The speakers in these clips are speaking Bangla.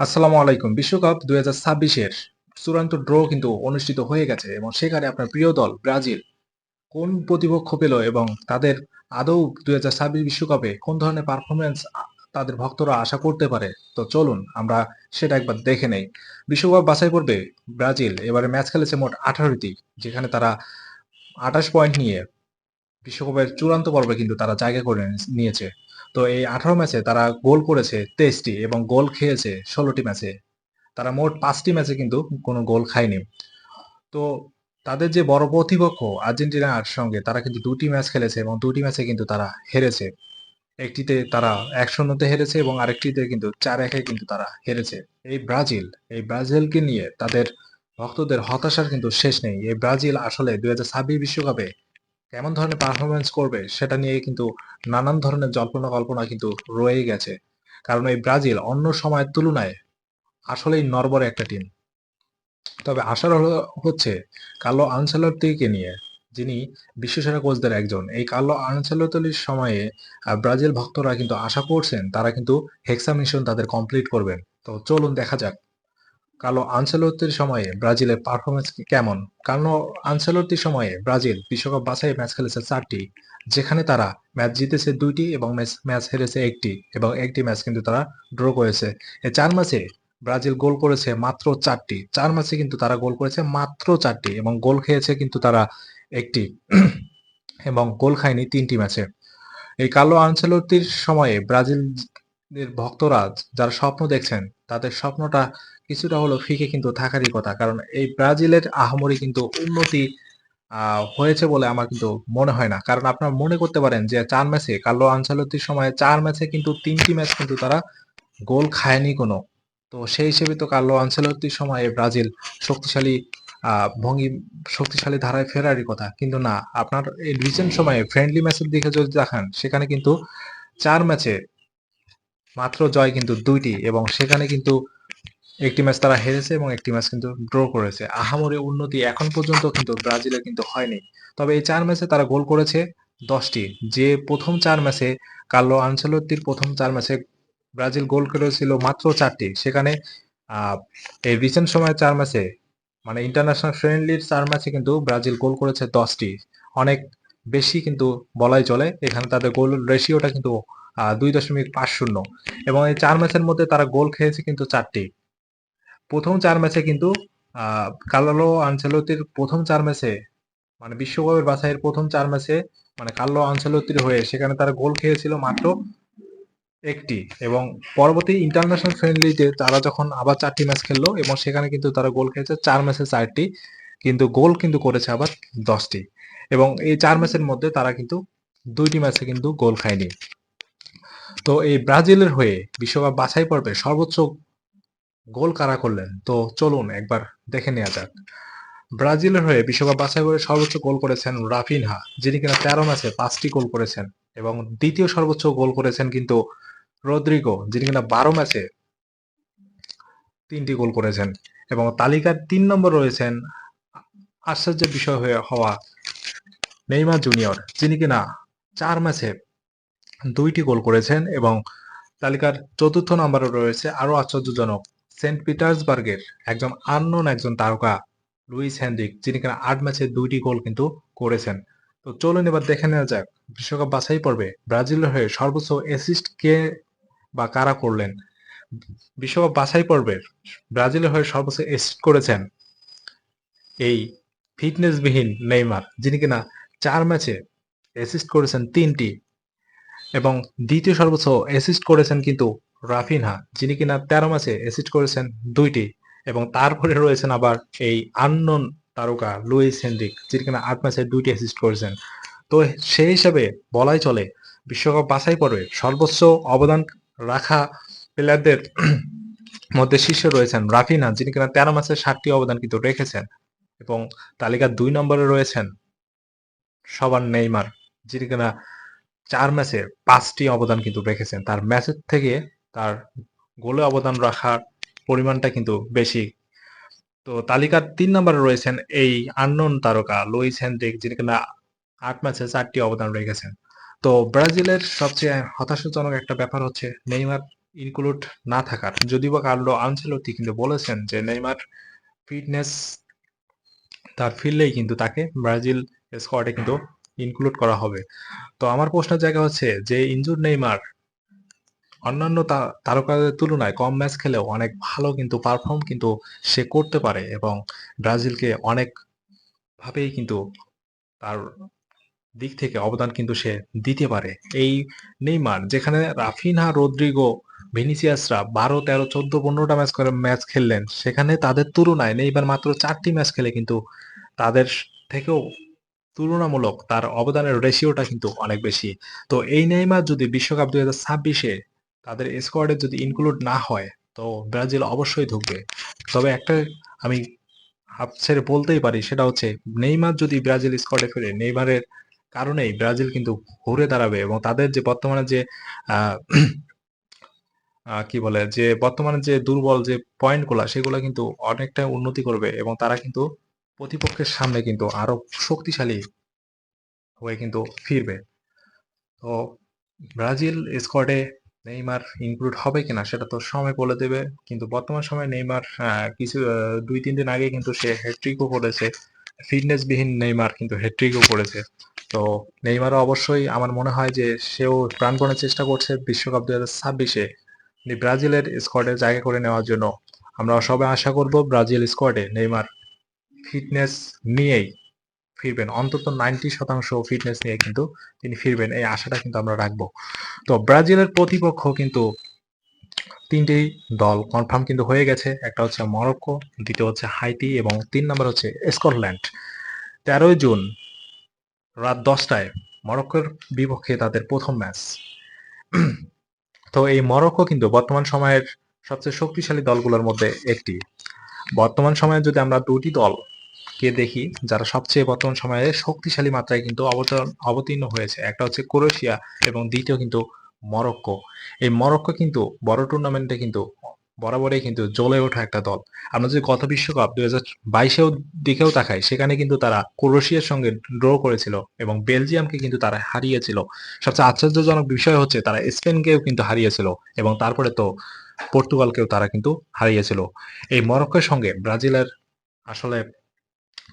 আসসালামু আলাইকুম। বিশ্বকাপ দুই হাজার ছাব্বিশের চূড়ান্ত ড্র কিন্তু অনুষ্ঠিত হয়ে গেছে এবং সেখানে আপনার প্রিয় দল ব্রাজিল কোন প্রতিপক্ষ পেল এবং তাদের আদৌ দুই হাজার ছাব্বিশ বিশ্বকাপে কোন ধরনের পারফরমেন্স তাদের ভক্তরা আশা করতে পারে? তো চলুন, আমরা সেটা একবার দেখে নেই। বিশ্বকাপ বাছাই করবে ব্রাজিল এবারে ম্যাচ খেলেছে মোট আঠারোটি যেখানে তারা আঠাশ পয়েন্ট নিয়ে বিশ্বকাপের চূড়ান্ত পর্বে কিন্তু তারা জায়গা করে নিয়েছে। তো এই আঠারো ম্যাচে তারা গোল করেছে তেইশটি এবং গোল খেয়েছে ষোলোটি ম্যাচে। তারা মোট পাঁচটি ম্যাচে কিন্তু কোনো গোল খায়নি। তো তাদের যে বড় প্রতিপক্ষ আর্জেন্টিনার সঙ্গে তারা কিন্তু দুটি ম্যাচ খেলেছে এবং দুটি ম্যাচে কিন্তু তারা হেরেছে। একটিতে তারা এক শূন্যতে হেরেছে এবং আরেকটিতে কিন্তু চার একে কিন্তু তারা হেরেছে। এই ব্রাজিল, এই ব্রাজিলকে নিয়ে তাদের ভক্তদের হতাশার কিন্তু শেষ নেই। এই ব্রাজিল আসলে দুই হাজার ছাব্বিশ বিশ্বকাপে কেমন ধরনের পারফরমেন্স করবে সেটা নিয়ে কিন্তু নানান ধরনের জল্পনা কল্পনা কিন্তু রয়ে গেছে। কারণ এই ব্রাজিল অন্য সময়ের তুলনায় আসলেই নরবরে একটা টিম তবে আশার হলো হচ্ছে কার্লো আনসেলত্তিকে নিয়ে, যিনি বিশ্বসেরা কোচদের একজন, এই কালো আনসেলত্তির সময়ে ব্রাজিল ভক্তরা কিন্তু আশা করছেন তারা কিন্তু হেক্সা মিশন তাদের কমপ্লিট করবেন। তো চলুন দেখা যাক। কার্লো আনসেলত্তির সময়ে ব্রাজিলের পারফরমেন্স কেমন? কালো আনসেলত্তির সময়ে ব্রাজিল বিশ্বকাপ বাছাই ম্যাচ খেলেছে চারটি, যেখানে তারা ম্যাচ জিতেছে দুইটি এবং ম্যাচ ম্যাচ হেরেছে একটি এবং একটি ম্যাচ কিন্তু তারা ড্র করেছে। এই চার ম্যাচে ব্রাজিল গোল করেছে মাত্র চারটি, চার ম্যাচে কিন্তু তারা গোল করেছে মাত্র চারটি এবং গোল খেয়েছে কিন্তু তারা একটি এবং গোল খায়নি তিনটি ম্যাচে। এই কালো আনচেলত্তির সময়ে ব্রাজিল ভক্তরা যারা স্বপ্ন দেখছেন, তাদের স্বপ্নটা কিছুটা হলো ফিকে কিন্তু থাকারই কথা। কারণ এই ব্রাজিলের আহামরি কিন্তু উন্নতি হয়েছে বলে আমার কিন্তু মনে হয় না। কারণ আপনারা মনে করতে পারেন যে চার ম্যাচে, কার্লো আনচেলত্তির সময় চার ম্যাচে কিন্তু তিনটি ম্যাচ কিন্তু তারা গোল খায়নি কোনো। তো সেই হিসেবে তো কার্লো আনচেলত্তির সময়ে ব্রাজিল শক্তিশালী ভঙ্গি, শক্তিশালী ধারায় ফেরারই কথা। কিন্তু না, আপনার এই রিসেন্ট সময়ে ফ্রেন্ডলি ম্যাচের দিকে যদি দেখান সেখানে কিন্তু চার ম্যাচে মাত্র জয় কিন্তু দুইটি এবং সেখানে কিন্তু একটি ম্যাচ তারা হেরেছে এবং একটি ম্যাচ কিন্তু ড্র করেছে। আহামরি উন্নতি এখন পর্যন্ত কিন্তু ব্রাজিলের কিন্তু হয়নি। তবে এই চার ম্যাচে তারা গোল করেছে দশটি। যে প্রথম চার ম্যাচে কার্লো আনচেলত্তির প্রথম চার ম্যাচে ব্রাজিল গোল করেছিল মাত্র চারটি। সেখানে এই রিসেন্ট সময়ে চার ম্যাচে মানে ইন্টারন্যাশনাল ফ্রেন্ডলির চার ম্যাচে কিন্তু ব্রাজিল গোল করেছে দশটি। অনেক বেশি কিন্তু বলাই চলে। এখানে তাদের গোল রেশিওটা কিন্তু দুই দশমিক পাঁচ শূন্য। এবং এই চার ম্যাচের মধ্যে তারা গোল খেয়েছে কিন্তু চারটি। প্রথম চার ম্যাচে কিন্তু কার্লো আনচেলত্তির প্রথম চার ম্যাচে মানে বিশ্বকাপের বাছাইয়ের প্রথম চার ম্যাচে মানে কার্লো আনচেলত্তির হয়ে সেখানে তারা গোল খেয়েছিল মাত্র একটি এবং পরবর্তী ইন্টারন্যাশনাল ফ্রেন্ডলিতে তারা যখন আবার চারটি ম্যাচ খেললো এবং সেখানে কিন্তু তারা গোল খেয়েছে চার ম্যাচে চারটি, কিন্তু গোল কিন্তু করেছে আবার দশটি এবং এই চার ম্যাচের মধ্যে তারা কিন্তু দুইটি ম্যাচে কিন্তু গোল খায়নি। তো এই ব্রাজিলের হয়ে বিশ্বকাপ বাছাই পর্বে সর্বোচ্চ গোল কারা করলেন? তো চলুন একবার দেখে নেওয়া যাক। ব্রাজিলের হয়ে বিশ্বকাপ বাছাই করে সর্বোচ্চ গোল করেছেন রাফিনহা, যিনি কিনা তেরো ম্যাচে পাঁচটি গোল করেছেন এবং দ্বিতীয় সর্বোচ্চ গোল করেছেন কিন্তু রদ্রিগো, যিনি কিনা বারো ম্যাচে তিনটি গোল করেছেন এবং তালিকার তিন নম্বর রয়েছেন আশ্চর্যের বিষয় হয়ে হওয়া নেইমার জুনিয়র, যিনি কিনা চার ম্যাচে দুইটি গোল করেছেন এবং তালিকার চতুর্থ নম্বরে রয়েছে আরও আশ্চর্যজনক সেন্ট পিটার্সবার্গের একজন আননোন একজন তারকা লুইস হ্যান্ড্রিক যিনি কিনা আট ম্যাচে দুইটি গোল কিন্তু করেছেন। তো চলুন এবার দেখে নেওয়া যাক, বিশ্বকাপ বাছাই পর্বে ব্রাজিলের হয়ে সর্বোচ্চ অ্যাসিস্ট কে বা কারা করলেন? বিশ্বকাপ বাছাই পর্বের ব্রাজিলের হয়ে সর্বোচ্চ অ্যাসিস্ট করেছেন এই ফিটনেসবিহীন নেইমার, যিনি কিনা চার ম্যাচে অ্যাসিস্ট করেছেন তিনটি এবং দ্বিতীয় সর্বোচ্চ অ্যাসিস্ট করেছেন কিন্তু রাফিনহা, যিনি কিনা তেরো ম্যাচে অ্যাসিস্ট করেছেন দুইটি এবং তারপরে রয়েছেন আবার এই আননোন তারকা লুইস হেনরিক, যিনি কিনা আট ম্যাচে দুইটি অ্যাসিস্ট করেছেন। তো সেই হিসাবে বলাই চলে বিশ্বকাপ বাছাই পর্বে সর্বোচ্চ অবদান রাখা প্লেয়ারদের মধ্যে শীর্ষে রয়েছেন রাফিনা যিনি কিনা তেরো ম্যাচে ষাটটি অবদান কিন্তু রেখেছেন এবং তালিকার দুই নম্বরে রয়েছেন সবার নেইমার, যিনি কিনা চার ম্যাচে পাঁচটি অবদান কিন্তু রেখেছেন। তার ম্যাচের থেকে তার গোলে অবদান রাখার পরিমাণটা কিন্তু বেশি। তো তালিকার তিন নম্বরে রয়েছেন এই আননোন তারকা লুইস হেনরিক, যিনি কিনা আট ম্যাচে চারটি অবদান রেখেছেন। তো ব্রাজিলের সবচেয়ে হতাশাজনক একটা ব্যাপার হচ্ছে নেইমার ইনক্লুড না থাকার। যদিও বা কার্লো আনচেলত্তি কিন্তু বলেছেন যে নেইমার ফিটনেস তার ফিরলেই কিন্তু তাকে ব্রাজিল স্কোয়াডে কিন্তু ইনক্লুড করা হবে। তো আমার প্রশ্নের জায়গা হচ্ছে যে ইনজুর নেইমার অন্যান্য তারকাদের তুলনায় কম ম্যাচ খেলেও অনেক ভালো কিন্তু পারফর্ম কিন্তু সে করতে পারে এবং ব্রাজিলকে অনেক ভাবেই কিন্তু তার দিক থেকে অবদান কিন্তু সে দিতে পারে। এই নেইমার, যেখানে রাফিনহা, রদ্রিগো, ভিনিসিয়াসরা বারো, তেরো, চোদ্দ, পনেরোটা ম্যাচ করে ম্যাচ খেললেন, সেখানে তাদের তুলনায় নেইমার মাত্র চারটি ম্যাচ খেলে কিন্তু তাদের থেকেও তুলনামূলক তার অবদানের রেশিওটা কিন্তু অনেক বেশি। তো এই নেইমার যদি বিশ্বকাপ দুই হাজার ছাব্বিশে তাদের স্কোয়াডে যদি ইনক্লুড না হয়, তো ব্রাজিল অবশ্যই ঢুকবে। তবে একটা আমি হাফ ছেড়ে বলতেই পারি, সেটা হচ্ছে নেইমার যদি ব্রাজিল স্কোয়াডে ফেরে, নেইমারের কারণেই ব্রাজিল কিন্তু ঘুরে দাঁড়াবে এবং তাদের যে বর্তমানে যে কি বলে, যে বর্তমানে যে দুর্বল যে পয়েন্টগুলো, সেগুলো কিন্তু অনেকটা উন্নতি করবে এবং তারা কিন্তু প্রতিপক্ষের সামনে কিন্তু আরও শক্তিশালী হয়ে কিন্তু ফিরবে। তো ব্রাজিল স্কোয়াডে নেইমার ইনক্লুড হবে কিনা সেটা তো সময় বলে দেবে। কিন্তু বর্তমান সময়ে নেইমার কিছু দুই, তিন দিন আগে কিন্তু সে হ্যাট্রিকও করেছে। ফিটনেস বিহীন নেইমার কিন্তু হ্যাট্রিকও করেছে। তো নেইমারও অবশ্যই আমার মনে হয় যে সেও প্রাণপণে চেষ্টা করছে বিশ্বকাপ দু হাজার ছাব্বিশে ব্রাজিলের স্কোয়াডে জায়গা করে নেওয়ার জন্য। আমরা সবাই আশা করব ব্রাজিল স্কোয়াডে নেইমার ফিটনেস নিয়েই ফিরবেন। অন্তত নাইনটি শতাংশ ফিটনেস নিয়ে কিন্তু তিনি ফিরবেন। এই আশাটা কিন্তু আমরা রাখব। তো ব্রাজিলের প্রতিপক্ষ কিন্তু তিনটি দল কনফার্ম কিন্তু হয়ে গেছে। একটা হচ্ছে মরক্কো, দ্বিতীয় হচ্ছে হাইতি এবং তিন নম্বর হচ্ছে স্কটল্যান্ড। তেরোই জুন রাত দশটায় মরক্কোর বিপক্ষে তাদের প্রথম ম্যাচ তো এই মরক্কো কিন্তু বর্তমান সময়ের সবচেয়ে শক্তিশালী দলগুলোর মধ্যে একটি। বর্তমান সময়ে যদি আমরা দুটি দল কে দেখি, যারা সবচেয়ে বর্তমান সময়ে শক্তিশালী মাত্রায় কিন্তু অবতরণ, অবতীর্ণ হয়েছে। একটা হচ্ছে ক্রোয়েশিয়া এবং দ্বিতীয় কিন্তু মরক্কো। এই মরক্কো কিন্তু বড় টুর্নামেন্টে কিন্তু বরাবরই কিন্তু জ্বলে ওঠা একটা দল। আমরা যদি গত বিশ্বকাপ দুই হাজার বাইশেও দিকেও তাকাই, সেখানে কিন্তু তারা ক্রোয়েশিয়ার সঙ্গে ড্র করেছিল এবং বেলজিয়ামকে কিন্তু তারা হারিয়েছিল। সবচেয়ে আশ্চর্যজনক বিষয় হচ্ছে তারা স্পেনকেও কিন্তু হারিয়েছিল এবং তারপরে তো পর্তুগালকেও তারা কিন্তু হারিয়েছিল। এই মরক্কোর সঙ্গে ব্রাজিলের আসলে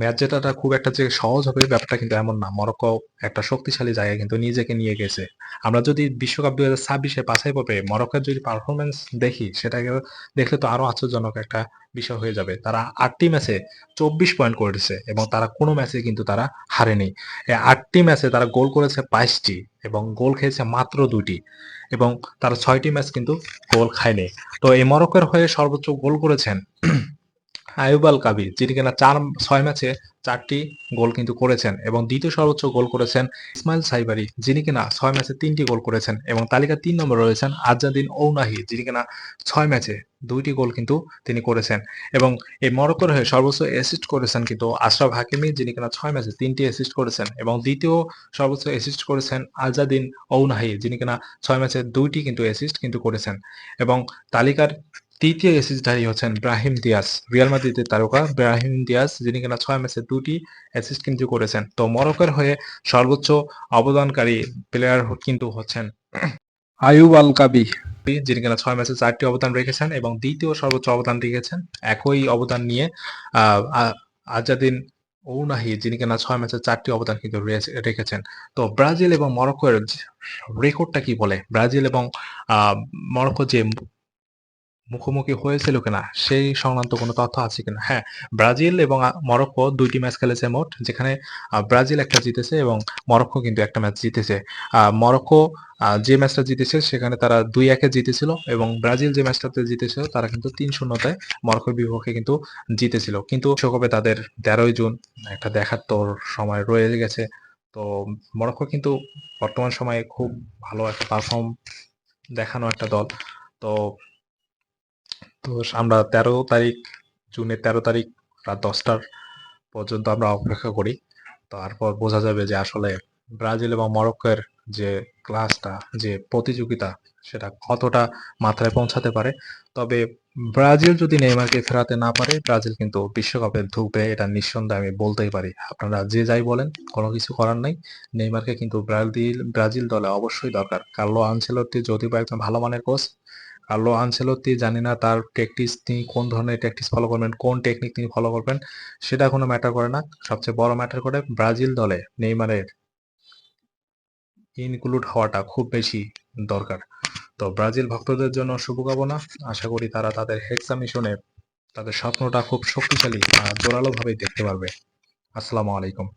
ম্যাচ জেতাটা খুব একটা যে সহজ হবে ব্যাপারটা কিন্তু এমন না। মরক্কো একটা শক্তিশালী জায়গায় কিন্তু নিজেকে নিয়ে গেছে। আমরা যদি বিশ্বকাপ দুই হাজার ছাব্বিশে বাছাই পাবে মরক্কোর যদি পারফরমেন্স দেখি সেটাকে দেখলে তো আরও আশ্চর্যজনক একটা বিষয় হয়ে যাবে। তারা আটটি ম্যাচে চব্বিশ পয়েন্ট করেছে এবং তারা কোনো ম্যাচে কিন্তু তারা হারেনি। আটটি ম্যাচে তারা গোল করেছে বাইশটি এবং গোল খেয়েছে মাত্র দুটি এবং তারা ছয়টি ম্যাচ কিন্তু গোল খায়নি। তো এই মরক্কোর হয়ে সর্বোচ্চ গোল করেছেন আয়ুব আল কাবি যিনি কিনা চার, ছয় ম্যাচে চারটি গোল কিন্তু করেছেন এবং দ্বিতীয় সর্বোচ্চ গোল করেছেন ইসমাইল সাইবারি, যিনি কিনা ছয় ম্যাচে তিনটি গোল করেছেন এবং তালিকা তিন নম্বর রয়েছেন আজাদিন ঔনাহি, যিনি কিনা ছয় ম্যাচে দুইটি গোল কিন্তু তিনি করেছেন এবং এই মরক্কোর হয়ে সর্বোচ্চ অ্যাসিস্ট করেছেন কিন্তু আশরাফ হাকিমি, যিনি কিনা ছয় ম্যাচে তিনটি অ্যাসিস্ট করেছেন এবং দ্বিতীয় সর্বোচ্চ অ্যাসিস্ট করেছেন আজাদিন ঔনাহি, যিনি কিনা ছয় ম্যাচে দুইটি কিন্তু অ্যাসিস্ট কিন্তু করেছেন এবং তালিকার তৃতীয় অ্যাসিস্টধারী হচ্ছেন ব্রাহিম দিয়াস। রিয়াল মাদ্রিদের তারকা ব্রাহিম দিয়াস, যিনি কিনা ছয় ম্যাচে দুটি অ্যাসিস্ট কিন্তু করেছেন। তো মরক্কোর হয়ে সর্বোচ্চ অবদানকারী প্লেয়ার কিন্তু হচ্ছেন আয়ুব আল কাবি, যিনি কিনা ছয় ম্যাচে চারটি অবদান রেখেছেন এবং দ্বিতীয় সর্বোচ্চ অবদান রেখেছেন। একই অবদান নিয়ে আজাদিন ঔনাহি, যিনি কিনা ছয় ম্যাচে চারটি অবদান কিন্তু রেখেছেন। তো ব্রাজিল এবং মরক্কোর রেকর্ডটা কি বলে? ব্রাজিল এবং মরক্কো যে মুখোমুখি হয়েছিল কিনা, সেই সংক্রান্ত কোনো তথ্য আছে কিনা? হ্যাঁ ব্রাজিল এবং মরক্কো দুইটি ম্যাচ খেলেছে মোট, যেখানে ব্রাজিল একটা জিতেছে এবং মরক্কো কিন্তু একটা ম্যাচ জিতেছে। মরক্কো যে ম্যাচটা জিতেছে সেখানে তারা দুই একে জিতেছিল এবং ব্রাজিল যে ম্যাচটাতে জিতেছিল তারা কিন্তু তিন শূন্যতে মরক্কোর বিপক্ষে কিন্তু জিতেছিল। কিন্তু বিশ্বকাপে তাদের তেরোই জুন একটা দেখার তোর সময় রয়ে গেছে। তো মরক্কো কিন্তু বর্তমান সময়ে খুব ভালো একটা পারফর্ম দেখানো একটা দল। তো তো আমরা তেরো তারিখ জুনের তেরো তারিখ রাত দশটার পর্যন্ত আমরা অপেক্ষা করি। তারপর বোঝা যাবে যে আসলে ব্রাজিল এবং মরক্কোর যে ক্লাসটা, যে প্রতিযোগিতা, সেটা কতটা মাত্রায় পৌঁছাতে পারে। তবে ব্রাজিল যদি নেইমারকে ফেরাতে না পারে, ব্রাজিল কিন্তু বিশ্বকাপে ঢুকবে এটা নিঃসন্দেহে আমি বলতেই পারি। আপনারা যে যাই বলেন, কোনো কিছু করার নাই। নেইমারকে কিন্তু ব্রাজিল ব্রাজিল দলে অবশ্যই দরকার। কার্লো যদিও বা একজন ভালো মানের কোচ কার্লো আনসেলত্তি জানি না তার টেকটিস তিনি কোন ধরনের টেকটিস ফলো করবেন, কোন টেকনিক তিনি ফলো করবেন, সেটা কোনো ম্যাটার করে না। সবচেয়ে বড় ম্যাটার করে ব্রাজিল দলে নেইমারের ইনক্লুড হওয়াটা খুব বেশি দরকার। তো ব্রাজিল ভক্তদের জন্য শুভকামনা। আশা করি তারা তাদের হেক্সা মিশনে তাদের স্বপ্নটা খুব শক্তিশালী আর জোরালোভাবে দেখতে পারবে। আসসালামু আলাইকুম।